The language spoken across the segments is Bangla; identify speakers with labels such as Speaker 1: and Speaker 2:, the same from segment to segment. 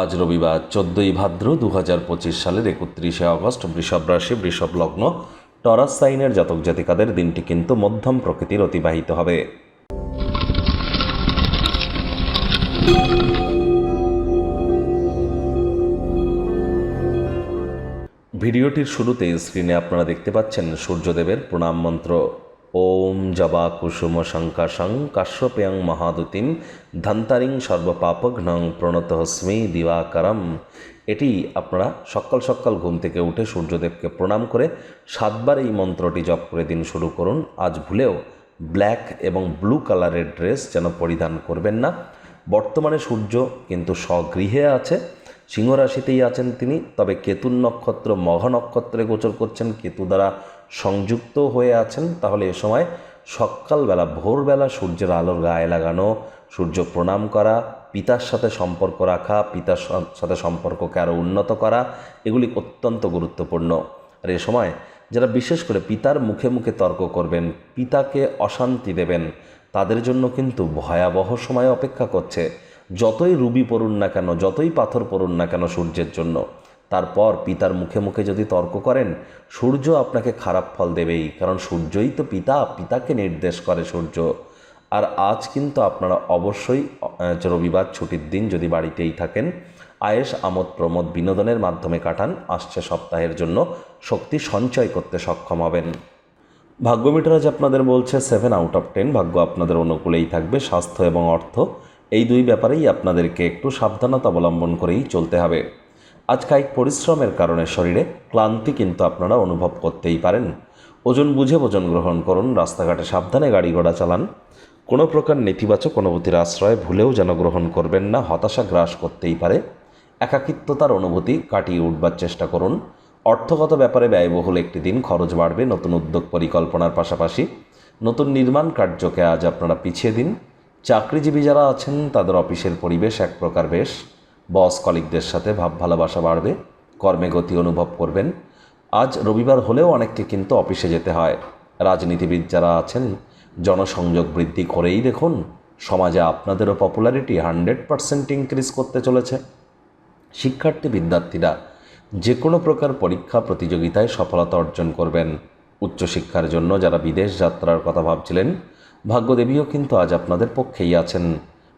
Speaker 1: আজ রবিবার চোদ্দই ভাদ্র দু হাজার পঁচিশ সালের একত্রিশে আগস্ট বৃষভ রাশি, বৃষভ লগ্ন, টরাস সাইনের জাতক জাতিকাদের দিনটি কিন্তু মধ্যম প্রকৃতির অতিবাহিত হবে। ভিডিওটির শুরুতে স্ক্রিনে আপনারা দেখতে পাচ্ছেন সূর্যদেবের প্রণাম মন্ত্র। ওম জবা কুসুম শঙ্কাশং কাশ্যপেয়ং মহাদুতিম ধন্তারিং সর্বপাপঘ্নং প্রণতহস্মি দিবাকরম। এটি আপনারা সকাল সকাল ঘুম থেকে উঠে সূর্যদেবকে প্রণাম করে সাতবার এই মন্ত্রটি জপ করে দিন শুরু করুন। আজ ভুলেও ব্ল্যাক এবং ব্লু কালারের ড্রেস যেন পরিধান করবেন না। বর্তমানে সূর্য কিন্তু স্বগৃহে আছে সিংহ রাশিতেই আছেন তিনি, তবে কেতুর নক্ষত্র, মঘ নক্ষত্রে গোচর করছেন। কেতু দ্বারা সংযুক্ত হয়ে আছেন, তাহলে এ সময় সকালবেলা, ভোরবেলা সূর্যের আলোর গায়ে লাগানো, সূর্য প্রণাম করা, পিতার সাথে সম্পর্ক রাখা, পিতার সাথে সম্পর্ককে আরও উন্নত করা, এগুলি অত্যন্ত গুরুত্বপূর্ণ। আর এ সময় যারা বিশেষ করে পিতার মুখে মুখে তর্ক করবেন, পিতাকে অশান্তি দেবেন, তাদের জন্য কিন্তু ভয়াবহ সময় অপেক্ষা করছে। যতই রুবি পড়ুন না কেন, যতই পাথর পড়ুন না কেন সূর্যের জন্য তারপর পিতার মুখে মুখে যদি তর্ক করেন, সূর্য আপনাকে খারাপ ফল দেবেই, কারণ সূর্যই তো পিতা, পিতাকে নির্দেশ করে সূর্য। আর আজ কিন্তু আপনারা অবশ্যই রবিবার ছুটির দিন যদি বাড়িতেই থাকেন আয়েস আমোদ, প্রমোদ বিনোদনের মাধ্যমে কাটান, আসছে সপ্তাহের জন্য শক্তি সঞ্চয় করতে সক্ষম হবেন। ভাগ্য মিটার আজ আপনাদের বলছে সেভেন আউট অফ টেন ভাগ্য আপনাদের অনুকূলেই থাকবে, স্বাস্থ্য এবং অর্থ, এই দুই ব্যাপারেই আপনাদেরকে একটু সাবধানতা অবলম্বন করেই চলতে হবে। আজ কায়িক পরিশ্রমের কারণে শরীরে ক্লান্তি কিন্তু আপনারা অনুভব করতেই পারেন। ওজন বুঝে ওজন গ্রহণ করুন, রাস্তাঘাটে সাবধানে গাড়ি ঘোড়া চালান। কোনো প্রকার নেতিবাচক অনুভূতির আশ্রয় ভুলেও যেন গ্রহণ করবেন না, হতাশা গ্রাস করতেই পারে। একাকিত্বতার অনুভূতি কাটিয়ে উঠবার চেষ্টা করুন। অর্থগত ব্যাপারে ব্যয়বহুল একটি দিন, খরচ বাড়বে, নতুন উদ্যোগ পরিকল্পনার পাশাপাশি নতুন নির্মাণ কার্যকে আজ আপনারা পিছিয়ে দিন। চাকরিজীবী যারা আছেন, তাদের অফিসের পরিবেশ এক প্রকার বেশ। বস কলিকদের সাথে ভাব ভালোবাসা বাড়বে, কর্মে গতি অনুভব করবেন। আজ রবিবার হলেও অনেককে কিন্তু অফিসে যেতে হয়। রাজনীতিবিদ যারা আছেন, জনসংযোগ বৃদ্ধি করেই দেখুন, সমাজে আপনাদেরও পপুলারিটি হান্ড্রেড পারসেন্ট ইনক্রিজ করতে চলেছে। শিক্ষার্থী বিদ্যার্থীরা যে কোনো প্রকার পরীক্ষা প্রতিযোগিতায় সফলতা অর্জন করবেন। উচ্চশিক্ষার জন্য যারা বিদেশ যাত্রার কথা ভাবছিলেন, ভাগ্যদেবীও কিন্তু আজ আপনাদের পক্ষেই আছেন।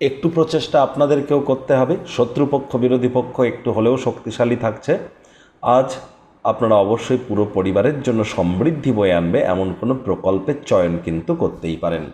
Speaker 1: একটু প্রচেষ্টা আপনাদেরকেও করতে হবে। শত্রুপক্ষ, বিরোধী পক্ষ একটু হলেও শক্তিশালী থাকছে। আজ আপনারা অবশ্যই পুরো পরিবারের জন্য সমৃদ্ধি বয়ে আনবে, এমন কোনো প্রকল্পের চয়ন কিন্তু করতেই পারেন।